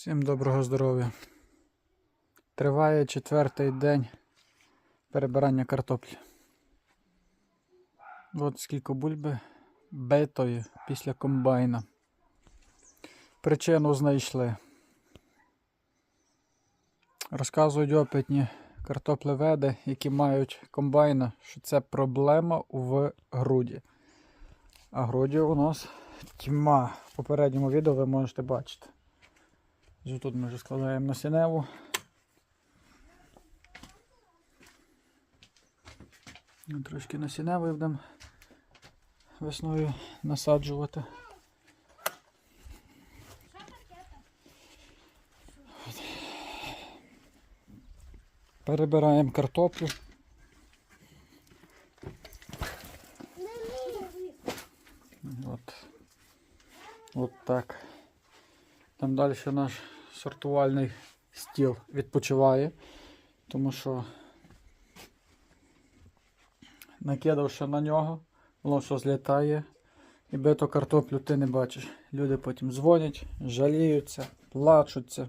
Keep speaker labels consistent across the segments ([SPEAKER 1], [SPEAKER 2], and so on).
[SPEAKER 1] Всім доброго здоров'я. Триває четвертий день перебирання картоплі. От скільки бульби битої після комбайна. Причину знайшли. Розказують опитні картоплеведи, які мають комбайна, що це проблема в груді. А груді у нас тьма. В попередньому відео ви можете бачити. Тут ми вже складаємо насінневу. Ну, Трошки насінневої будемо весною насаджувати. Перебираємо картоплю. От. От так. Там далі наш сортувальний стіл відпочиває, тому що накидавши на нього, воно все злітає. І бито картоплю ти не бачиш. Люди потім дзвонять, жаліються, плачуться.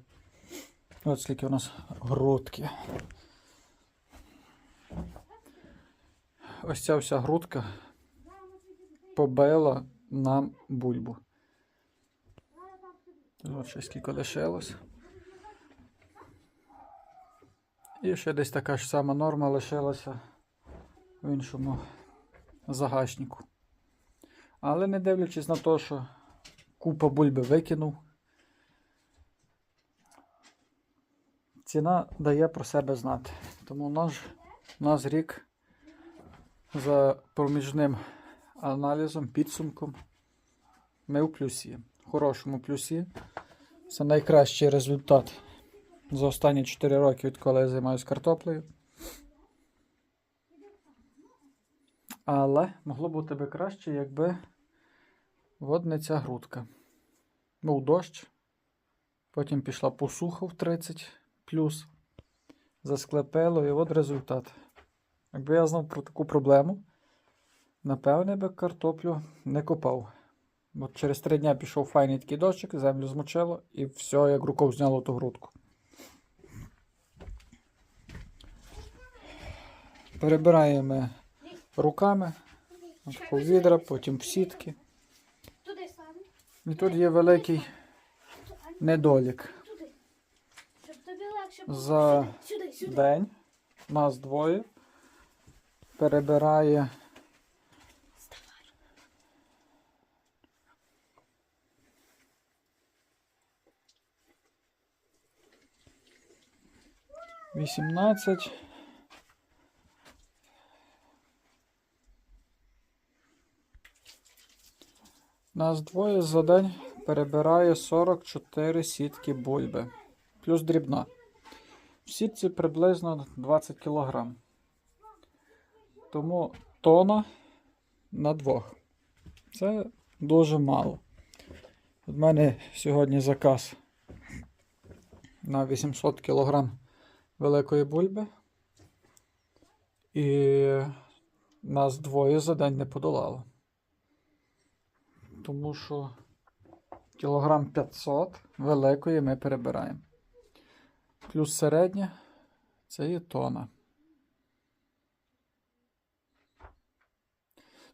[SPEAKER 1] От скільки у нас грудки. Ось ця вся грудка побила нам бульбу. От ще скільки лишилось. І ще десь така ж сама норма лишилася в іншому загашнику. Але не дивлячись на те, що купа бульби викинув, ціна дає про себе знати. Тому наш, наш рік за проміжним аналізом, підсумком ми в плюсі. Хорошому плюсі. Це найкращий результат за останні 4 роки, відколи я займаюся картоплею. Але могло бути би краще, якби от не ця грудка. Був дощ, потім пішла посуха в 30 плюс, засклепило, і от результат. Якби я знав про таку проблему, напевне би картоплю не копав. От через три дня пішов файний такий дощик, землю змочило і все, як рукою зняло ту грудку. Перебираємо руками, в відра, потім в сітки. І тут є великий недолік. За день нас двоє перебирає вісімнадцять. Нас двоє за день перебирає 44 сітки бульби. Плюс дрібна. В сітці приблизно 20 кг. Тому тона на двох. Це дуже мало. У мене сьогодні заказ на 800 кг великої бульби. І нас двоє за день не подолало. Тому що кілограм 500 великої ми перебираємо. Плюс середня це є тона.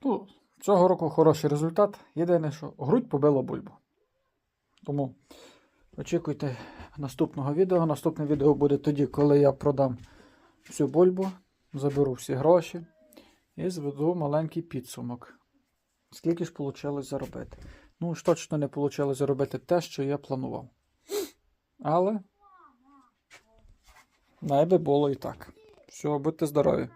[SPEAKER 1] Ну, цього року хороший результат. Єдине, що грудь побила бульбу. Тому очікуйте наступного відео. Наступне відео буде тоді, коли я продам всю бульбу, заберу всі гроші і зведу маленький підсумок. Скільки ж вийшло заробити? Ну, ж точно не вийшло заробити те, що я планував. Але найби було і так. Все, будьте здорові.